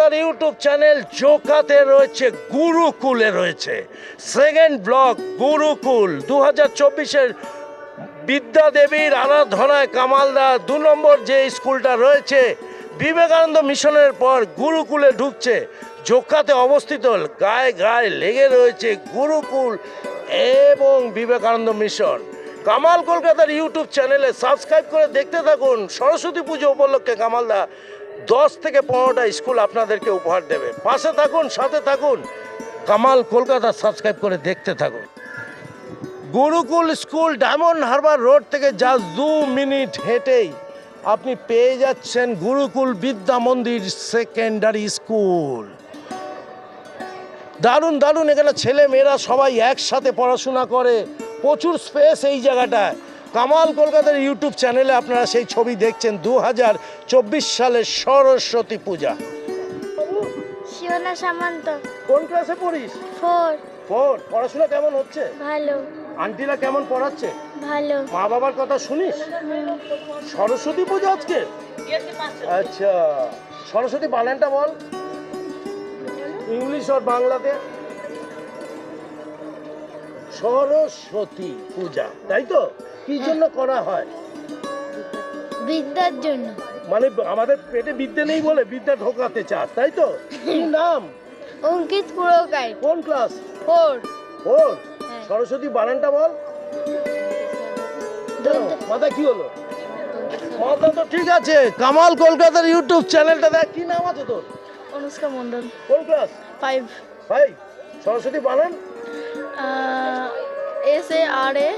কলকাতার YouTube channel জোকাতে রয়েছে, গুরুকুলে রয়েছে। সেকেন্ড ব্লক গুরুকুল দু হাজার চব্বিশের বিদ্যা দেবীর আরাধনায় কামালদা, দু নম্বর যে স্কুলটা রয়েছে, বিবেকানন্দ মিশনের পর গুরুকুলে ঢুকছে। জোকাতে অবস্থিত, গায়ে গায়ে লেগে রয়েছে গুরুকুল এবং বিবেকানন্দ মিশন। কামাল কলকাতার ইউটিউব চ্যানেলে সাবস্ক্রাইব করে দেখতে থাকুন, সরস্বতী পুজো উপলক্ষে কামালদা দশ থেকে পনেরোটা স্কুল আপনাদেরকে উপহার দেবে। পাশে থাকুন, সাথে থাকুন। কামাল কলকাতা সাবস্ক্রাইব করে দেখতে থাকুন। Gurukul school, diamond Harbour road থেকে জাস্ট দু মিনিট হেঁটেই আপনি পেয়ে যাচ্ছেন গুরুকুল বিদ্যা মন্দির সেকেন্ডারি স্কুল। দারুণ দারুণ এখানে ছেলে মেয়েরা সবাই একসাথে পড়াশোনা করে। প্রচুর স্পেস এই জায়গাটায়। কামাল কলকাতার ইউটিউব চ্যানেলে আপনারা সেই ছবি দেখছেন দু হাজার চব্বিশ সালের সরস্বতী পূজা। শিওনা সামন্ত। কোন ক্লাসে পড়িস? ফোর। ফোর। পড়াশোনা কেমন হচ্ছে? ভালো। আন্টিরা কেমন পড়াচ্ছে? ভালো। মা বাবার কথা শুনিস? সরস্বতী পুজো আজকে? আচ্ছা সরস্বতী বানানটা বল। ইংলিশ আর বাংলাতে। সরস্বতী পূজা তাই তো? কি জন্য করা হয়? বিদ্যার জন্য। মানে আমাদের পেটে বিদ্যা নেই বলে বিদ্যা ঢোকাতে চাস তাই তো? কি নাম? অঙ্কিত পুরকার। কোন ক্লাস? ফোর। ওর হ্যাঁ। সরস্বতী বানানটা বল। মাথা কি হলো? মাথা তো ঠিক আছে কামাল কলকাতার ইউটিউব চ্যানেলটা দেখ কি নাম আছে তোর? অনুষ্কা মন্ডল কোন ক্লাস? ফাইভ ভাই সরস্বতী বানান? S A R A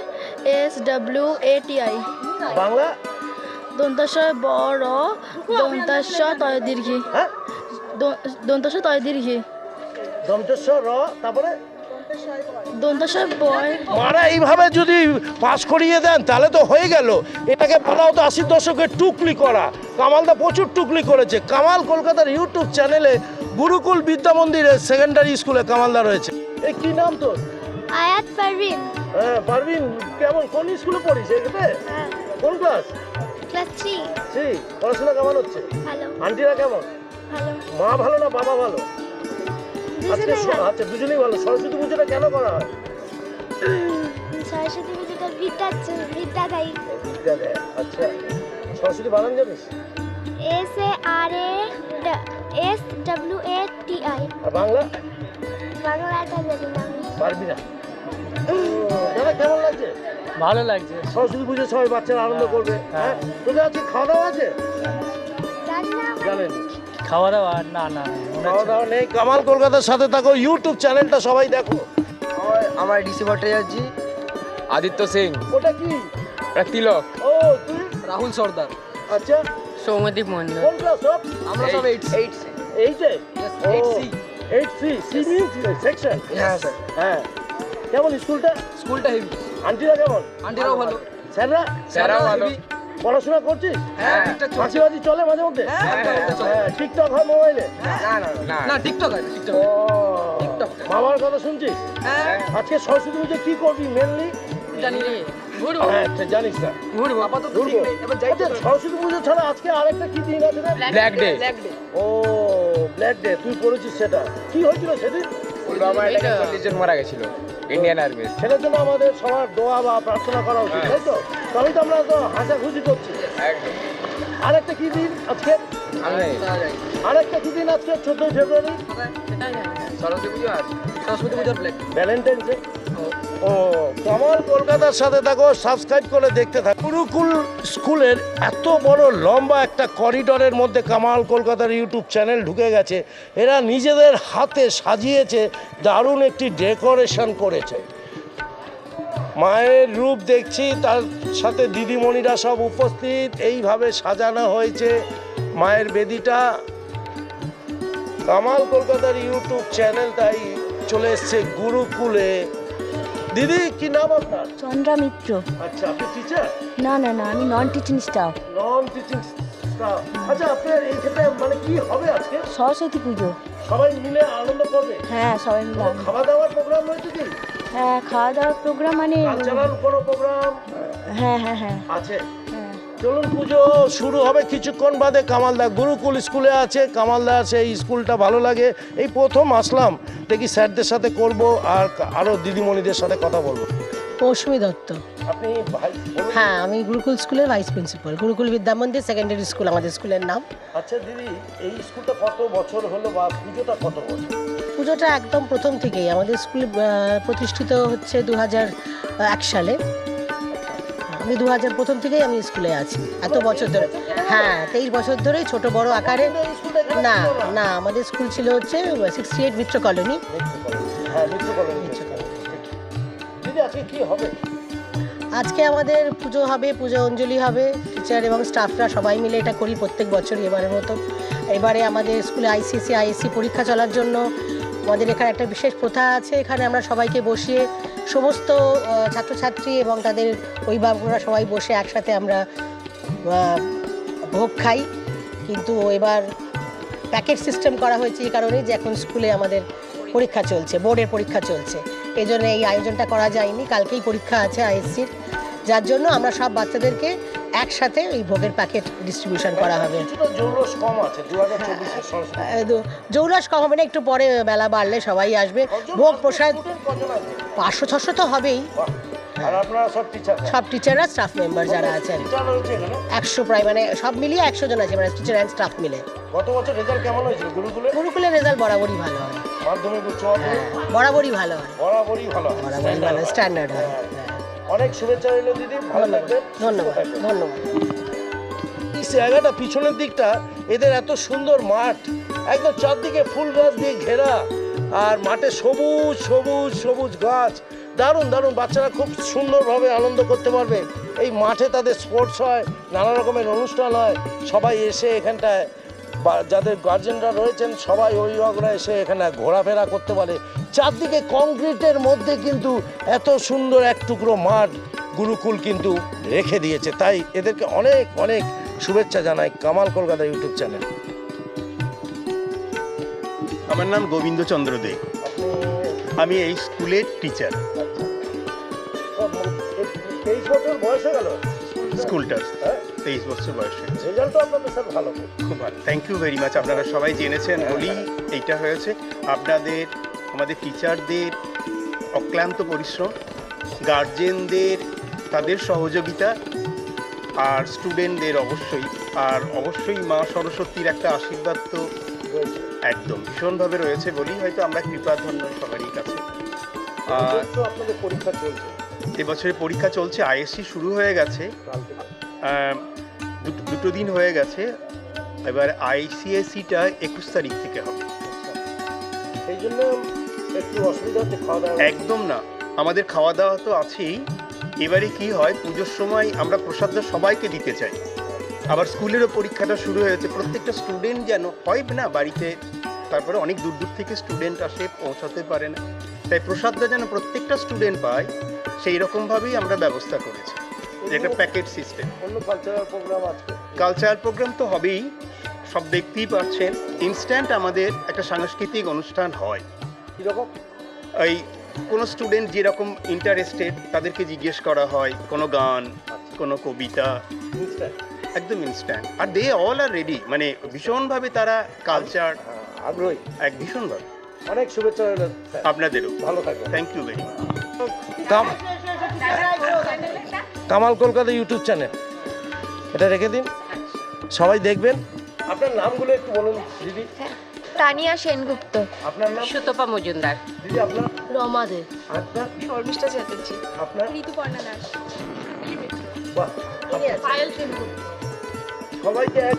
S W A T I Bangla? দন্তাশয় ব র দন্তাশয় তয় দীর্ঘি। হ্যাঁ? দন্তাশয় তয় দীর্ঘি। দন্তেশ্বর র তারপরে? দন্তাশয় বয়। মারা এইভাবে যদি পাস করিয়ে দেন তাহলে তো হয়ে গেল। এটাকে বলা হতো আশির দশকের টুকলি করা। কামালদা প্রচুর টুকলি করেছে। কামাল কলকাতার ইউটিউব চ্যানেলে গুরুকুল বিদ্যা মন্দিরে সেকেন্ডারি স্কুলে কামালদা রয়েছে। এই কি নাম তোর? আয়াত পারভিন। হ্যাঁ পারবিন কেমন? কোন স্কুলে পড়িস এখানে কোন ক্লাস? Class three. সি পড়াশোনা কেমন হচ্ছে? ভালো। আন্টিরা কেমন? ভালো। মা ভালো না বাবা ভালো? আজকে স- আচ্ছা দুজনেই ভালো। সরস্বতী পুজোটা কেন করা হয়? সরস্বতী পুজোটা বিদ্যা বিদ্যা দেয়। বিদ্যা দেয়। আচ্ছা সরস্বতী বানান জানিস? S A R A S W A T I আর বাংলা? বাংলাটা জানি না। পারবি না। দাদা কেমন লাগছে ভালো লাগছে। সরস্বতী পুজো সবাই বাচ্চারা আনন্দ করবে হ্যাঁ? তোদের আজকে খাওয়া দাওয়া আছে? জানেন। খাওয়া দাওয়া না না খাওয়া দাওয়া নেই। কামাল কলকাতার সাথে থাকো ইউটিউব চ্যানেলটা সবাই দেখো। আমার আমার ডিসি ভট্টাচার্য আদিত্য সিং। ওটা কি? ওটা তিলক। ও তুই? রাহুল সর্দার। আচ্ছা। সৌমদীপ মন্ডল কোন ক্লাস সব? আমরা সব এইট এইট এইটে eight C eight C C section হ্যাঁ স্যার হ্যাঁ। কেমন স্কুলটা? স্কুলটা হেভি আন্টিরা কেমন? আন্টিরাও ভালো। স্যাররা? স্যাররাও ভালো। পড়াশোনা করছিস? হ্যাঁ মাঝে চলে মাঝে মধ্যে? হ্যাঁ, হ্যাঁ। হ্যাঁ টিকটক হয় মোবাইলে? না না না না। টিকটক আছে টিকটক। ও। বাবার কথা শুনছিস? হ্যাঁ। আজকে সরস্বতী পুজো কি করবি মেনলি জানি হ্যাঁ আচ্ছা জানিস না। আচ্ছা সরস্বতী পুজো ছাড়া আজকে আরেকটা কি দিন আছে না ব্ল্যাক ডে ব্ল্যাক ডে ও ব্ল্যাক ডে তুই পড়েছিস সেটা। কি হয়েছিল সেদিন? পুলওয়ামা এটাকে চল্লিশ জন মারা গেছিল ইন্ডিয়ান আর্মি সেটার জন্য আমাদের সবার দোয়া বা প্রার্থনা করা উচিত তাই তো? তবেই তো আমরা তো হাসাখুশি করছি। একদম। আরেকটা কি দিন আজকে? আরেকটা কি দিন আজকে? চোদ্দই ফেব্রুয়ারি। সরস্বতী পুজো আর সরস্বতী পুজোর ভ্যালেন্টাইন্স ডে ও, কামাল কলকাতার সাথে থাকো সাবস্ক্রাইব করে দেখতে থাকো। গুরুকুল স্কুলের এত বড় লম্বা একটা করিডোরের মধ্যে কামাল কলকাতার ইউটিউব চ্যানেল ঢুকে গেছে। এরা নিজেদের হাতে সাজিয়েছে, দারুণ একটি ডেকোরেশন করেছে। মায়ের রূপ দেখছি, তার সাথে দিদিমণিরা সব উপস্থিত, এইভাবে সাজানো হয়েছে মায়ের বেদিটা। কামাল কলকাতার ইউটিউব চ্যানেল তাই চলে এসছে গুরুকুলে। দিদি কি নাম আপনার? চন্দ্রা মিত্র। আচ্ছা আপনি টিচার না না না আমি non teaching staff non teaching staff আচ্ছা আপনার ক্ষেত্রে মানে কি হবে আজকে? সরস্বতী পুজো। সবাই মিলে আনন্দ করবে? হ্যাঁ সবাই মিলে খাওয়া দাওয়ার প্রোগ্রাম হয়েছে কি? হ্যাঁ খাওয়া দাওয়ার প্রোগ্রাম মানে কোনো প্রোগ্রাম হ্যাঁ হ্যাঁ হ্যাঁ। আছে। হ্যাঁ চলুন পুজো শুরু হবে কিছুক্ষণ বাদে। কামালদা গুরুকুল স্কুলে আছে। কামালদা সেই স্কুলটা ভালো লাগে। এই প্রথম আসলাম। দেখি স্যারদের সাথে করব আর আরও দিদিমণিদের সাথে কথা বলব। মৌসুমী দত্ত। আপনি হ্যাঁ আমি গুরুকুল স্কুলের ভাইস প্রিন্সিপাল গুরুকুল বিদ্যা মন্দির সেকেন্ডারি স্কুল আমাদের স্কুলের নাম। আচ্ছা দিদি এই স্কুলটা কত বছর হলো বা পুজোটা কত বছর? পুজোটা একদম প্রথম থেকেই। আমাদের স্কুল প্রতিষ্ঠিত হচ্ছে দু হাজার এক সালে। আমি দু হাজার প্রথম থেকেই আমি স্কুলে আছি। এত বছর ধরে। হ্যাঁ তেইশ বছর ধরেই ছোট বড় আকারে। না না, আমাদের স্কুল ছিল হচ্ছে সিক্সটি এইট মিত্র কলোনি। আজকে আমাদের পুজো হবে, পুজো অঞ্জলি হবে। টিচার এবং স্টাফরা সবাই মিলে এটা করি প্রত্যেক বছরই এবারের মতো। এবারে আমাদের স্কুলে আইসিসি আইএসসি পরীক্ষা চলার জন্য আমাদের এখানে একটা বিশেষ প্রথা আছে। এখানে আমরা সবাইকে বসিয়ে সমস্ত ছাত্রছাত্রী এবং তাদের অভিভাবকরা সবাই বসে একসাথে আমরা ভোগ খাই। কিন্তু এবার প্যাকেট সিস্টেম করা হয়েছে এই কারণে যে এখন স্কুলে আমাদের পরীক্ষা চলছে, বোর্ডের পরীক্ষা চলছে। এই জন্য এই আয়োজনটা করা যায়নি, কালকেই পরীক্ষা আছে আইএসসির। যার জন্য আমরা সব বাচ্চাদেরকে একসাথে এই ভোগের প্যাকেট ডিস্ট্রিবিউশন করা হবে। জৌলস কম আছে দু- জৌলাস কম হবে না একটু পরে বেলা বাড়লে সবাই আসবে। ভোগ প্রসাদ? পাঁচশো ছশো তো হবেই। সব টিচার টিচাররা স্টাফ মেম্বার যারা আছেন। একশো প্রায় মানে সব মিলিয়ে একশো জন আছে মানে টিচার অ্যান্ড স্টাফ মিলে। গত বছর রেজাল্ট কেমন হয়েছিল? গুরুকুলে? গুরুকুলের রেজাল্ট বরাবরই ভালো হয়। মাধ্যমিক উচ্চ বরাবরই ভালো হয়। বরাবরই ভালো বরাবরই ভালো স্ট্যান্ডার্ড হয়। হ্যাঁ। অনেক শুভেচ্ছা রইল দিদি ভালো লাগবে ধন্যবাদ ধন্যবাদ। এই জায়গাটা পিছনের দিকটা এদের এত সুন্দর মাঠ একদম চারদিকে ফুল গাছ দিয়ে ঘেরা আর মাঠে সবুজ সবুজ সবুজ গাছ। দারুণ দারুণ বাচ্চারা খুব সুন্দরভাবে আনন্দ করতে পারবে। এই মাঠে তাদের স্পোর্টস হয় নানা রকমের অনুষ্ঠান হয় সবাই এসে এখানটায় বা যাদের গার্জেনরা রয়েছেন সবাই অভিভাবকরা এসে এখানে ঘোরাফেরা করতে পারে। চারদিকে কংক্রিটের মধ্যে কিন্তু এত সুন্দর এক টুকরো মাঠ গুরুকুল কিন্তু রেখে দিয়েছে। তাই এদেরকে অনেক অনেক শুভেচ্ছা জানাই কামাল কলকাতা ইউটিউব চ্যানেল। আমার নাম গোবিন্দচন্দ্র দে। আমি এই স্কুলের টিচার। তেইশ বছর বয়স হয়ে গেল? তেইশ বছর বয়সে রেজাল্ট আপনাদের স্যার ভালো। খুব ভালো। থ্যাংক ইউ ভেরি মাচ আপনারা সবাই জেনেছেন বলেই এইটা হয়েছে। আপনাদের আমাদের টিচারদের অক্লান্ত পরিশ্রম গার্জেনদের তাদের সহযোগিতা আর স্টুডেন্টদের অবশ্যই আর অবশ্যই মা সরস্বতীর একটা আশীর্বাদ তো একদম ভীষণভাবে রয়েছে বলেই হয়তো আমরা কৃপাধন্য সবারই কাছে। আপনাদের পরীক্ষা চলছে। এবছরের পরীক্ষা চলছে আইএসসি শুরু হয়ে গেছে। দুটো- দুটো দিন হয়ে গেছে। এবার আইসিএসিটা একুশ তারিখ থেকে হবে। সেই জন্য একটু অসুবিধা হচ্ছে খাওয়া দাওয়া একদম না। আমাদের খাওয়া দাওয়া তো আছেই। এবারে কি হয় পুজোর সময় আমরা প্রসাদটা সবাইকে দিতে চাই। আবার স্কুলেরও পরীক্ষাটা শুরু হয়েছে প্রত্যেকটা স্টুডেন্ট যেন হয় না বাড়িতে তারপরে অনেক দূর দূর থেকে স্টুডেন্ট আসে পৌঁছাতে পারে না। তাই প্রসাদটা যেন প্রত্যেকটা স্টুডেন্ট পায় সেই রকমভাবেই আমরা ব্যবস্থা করেছি। যেটা প্যাকেট সিস্টেম অন্য কালচারাল প্রোগ্রাম আছে কালচারাল প্রোগ্রাম তো হবেই। সব দেখতেই পাচ্ছেন। ইনস্ট্যান্ট আমাদের একটা সাংস্কৃতিক অনুষ্ঠান হয়। কীরকম? এই কোনো স্টুডেন্ট যেরকম ইন্টারেস্টেড তাদেরকে জিজ্ঞেস করা হয় কোনো গান কোনো কবিতা। একদম ইনস্ট্যান্ট আর দে অল আর রেডি মানে ভীষণভাবে তারা কালচার আগ্রহী। এক ভীষণভাবে। অনেক শুভেচ্ছা রইল আপনাদেরও। ভালো থাকবেন। Thank you very much Kamal Kolkata YouTube channel এটা রেখে দিন। সবাই দেখবেন। আপনার নামগুলো একটু বলুন দিদি। তানিয়া সেনগুপ্ত। আপনার নাম? সুতপা মজুমদার। দিদি আপনার? রমা দে আপনার? শর্মিষ্ঠা চ্যাটার্জি। আপনার? ঋতুপর্ণা দাস। বাহ পায়েল সেনগুপ্ত। সবাইকে এক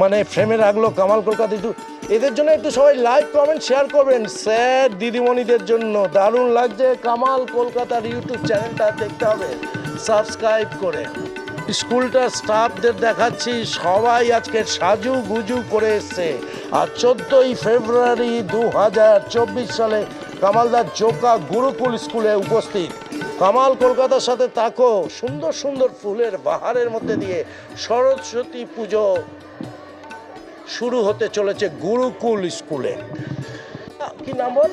মানে ফ্রেমে রাখল কামাল কলকাতা একটু। এদের জন্য একটু সবাই লাইক কমেন্ট শেয়ার করবেন। স্যার দিদিমণিদের জন্য দারুণ লাগছে। কামাল কলকাতার ইউটিউব চ্যানেলটা দেখতে হবে। সাবস্ক্রাইব করে। স্কুলটার স্টাফদের দেখাচ্ছি। সবাই আজকে সাজু গুজু করে এসছে। আর চোদ্দোই ফেব্রুয়ারি দু হাজার চব্বিশ সালে কামালদার জোকা গুরুকুল স্কুলে উপস্থিত। কামাল কলকাতার সাথে তাকো সুন্দর সুন্দর ফুলের বাহারের মধ্যে দিয়ে সরস্বতী পুজো শুরু হতে চলেছে গুরুকুল স্কুলে। কি নাম বল?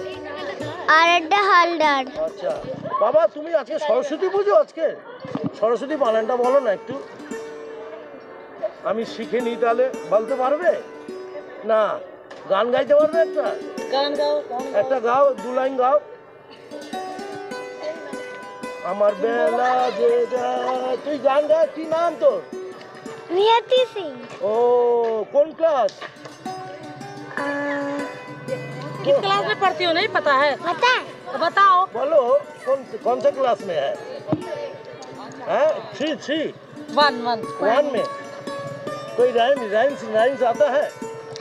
আরেকটা হালদার। আচ্ছা। বাবা তুমি আজকে সরস্বতী পুজো আজকে? সরস্বতী বানানটা বলো না একটু আমি শিখে নিই তাহলে বলতে পারবে না গান গাইতে পারবে একটা গান গাও গান একটা গাও দু লাইন গাও আমার বেলা যে যায় তুই গান গা কি নাম তোর नियति सिंह ও কোন ক্লাস किस क्लास में पढ़ती हो नहीं पता है पता है तो बताओ बोलो कौन कौन सा क्लास में है हैं three three one one one में कोई राइम राइम्स राइम्स आता है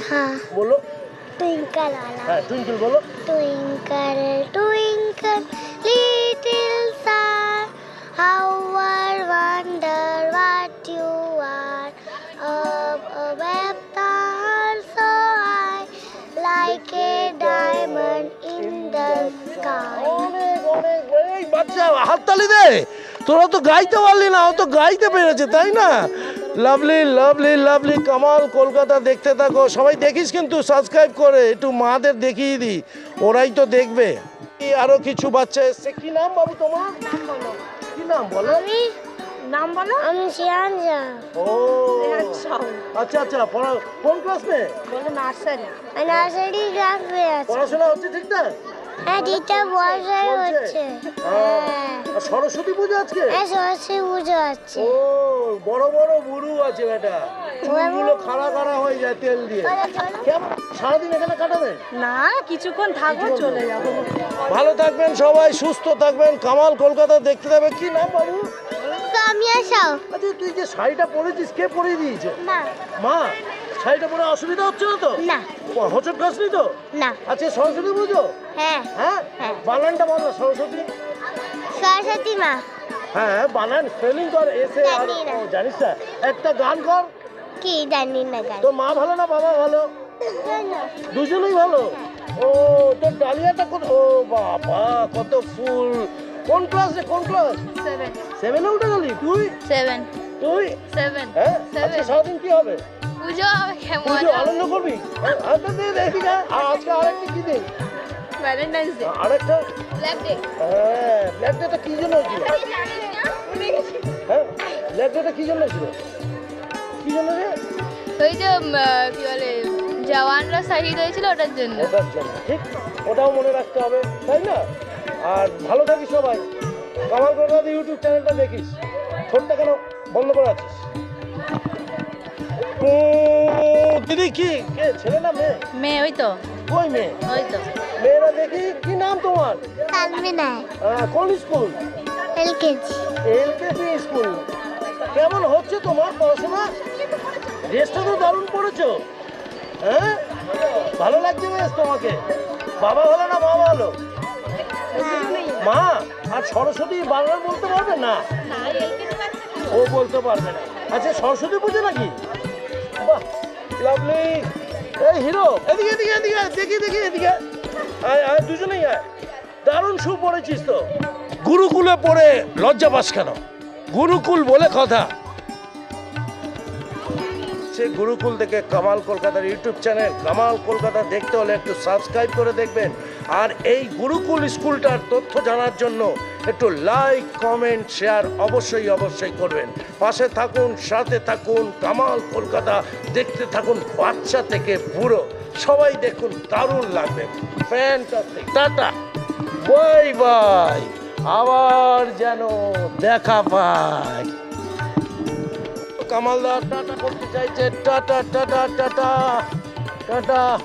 हाँ बोलो ट्विंकल वाला हाँ ट्विंकल बोलो Twinkle, twinkle, little star, how I wonder what you are. Up above the earth so high, like a diamond in the sky. অনেক অনেক এই বাচ্চা হাততালি দে তোরা তো গাইতে পারলি না ও তো গাইতে পেরেছে তাই না? Lovely lovely lovely Kamal Kolkata দেখতে থাকো। সবাই দেখিস কিন্তু সাবস্ক্রাইব করে একটু মাদের দেখিয়ে দিই ওরাই তো দেখবে। আরও কিছু বাচ্চা এসছে। কি নাম বাবু তোমার? কি নাম বলো? আমি নাম বলো? আমি ও। আচ্ছা।, আচ্ছা। আচ্ছা পড়া কোন বলো নার্সারি নার্সারি পড়াশোনা হচ্ছে ঠিকঠাক? না হ্যাঁ। হ্যাঁ। সরস্বতী পুজো আজকে? হ্যাঁ সরস্বতী পুজো আছে। ও বড় বড় বুড়ু আছে বেটা। চুলগুলো খাড়া খাড়া হয়ে যায় তেল দিয়ে। কেমন? সারাদিন এখানে কাটাবে? না কিছুক্ষণ থাকব চলে যাব। ভালো থাকবেন সবাই সুস্থ থাকবেন। কামাল কলকাতা দেখতে যাবে। কি নাম বাবু? কামিয়া সাউ। আচ্ছা তুই যে শাড়িটা পরেছিস কে পরিয়ে দিয়েছে? মা? শাড়িটা পরে অসুবিধা হচ্ছে না তো? না। হোচট খাসনি তো? না। আচ্ছা সরস্বতী পুজো? হ্যাঁ। হ্যাঁ? হ্যাঁ। বানানটা বল সরস্বতী। সরস্বতী মা। হ্যাঁ বানান স্পেলিং কর এসে আর ও, জানিস না? একটা গান কর। কি জানি না গান। তোর মা ভালো না বাবা ভালো? দুজনেই ভালো? ও তোর ডালিয়াটা কত ও বাবা কত ফুল। কোন ক্লাস রে কোন ক্লাস সেভেন সেভেনে উঠে গেলি? তুই? সেভেন তুই? সেভেন হ্যাঁ? আজকে সারাদিন কি হবে? পুজো পুজো আনন্দ করবি? হ্যাঁ, আচ্ছা দে দেখি না আর আজকে আরেকটা কি দিন? ভ্যালেন্টাইন্স ডে আরেকটা? ব্ল্যাক ডে হ্যাঁ ব্ল্যাক ডেটা কি জন্য ছিল হ্যাঁ ব্ল্যাক ডেটা কি জন্য ছিল কি জন্য রে? ওই যে কি বলে জওয়ানরা শহীদ হয়েছিল ওটার জন্য। ওটার জন্য ঠিক? ওটাও মনে রাখতে হবে তাই না? আর ভালো থাকিস সবাই। কামাল ইউটিউব চ্যানেলটা দেখিস। ফোনটা কেন বন্ধ করে আছিস? উম, দিদি কি? কে ছেলে না মেয়ে? মেয়ে ওই তো। কই মেয়ে? ওই তো। মেয়েরা দেখি কি নাম তোমার? তালমিনা কোন স্কুল? LKG LKG school. কেমন হচ্ছে তোমার পড়াশোনা? ড্রেসটা তো দারুণ পড়েছো। হ্যাঁ? ভালো লাগছে বেশ তোমাকে। বাবা ভালো না মা ভালো? মা আর সরস্বতী বাংলা বলতে পারবে না? ও বলতে পারবে না। আচ্ছা সরস্বতী পুজো নাকি? লাভলি এই হিরো, এদিকে এদিকে এদিকে, দেখি দেখি, এদিকে। আয়। আয়, দুজনেই আয়। দারুণ শু পড়েছিস তো। গুরুকুলে পড়ে লজ্জা পাস কেন? গুরুকুল বলে কথা। সে গুরুকুল থেকে কামাল কলকাতার ইউটিউব চ্যানেল, কামাল কলকাতা দেখতে হলে একটু সাবস্ক্রাইব করে দেখবেন। আর এই গুরুকুল স্কুলটার তথ্য জানার জন্য একটু লাইক কমেন্ট শেয়ার অবশ্যই অবশ্যই করবেন। পাশে থাকুন, সাথে থাকুন, কামাল কলকাতা, দেখতে থাকুন বাচ্চা থেকে বুড়ো। সবাই দেখুন, দারুণ লাগবে। Fantastic tata. Bye bye. আবার যেন দেখা পায় কামালদার টাটা করতে চাইছে। টাটা টাটা টাটা। টাটা।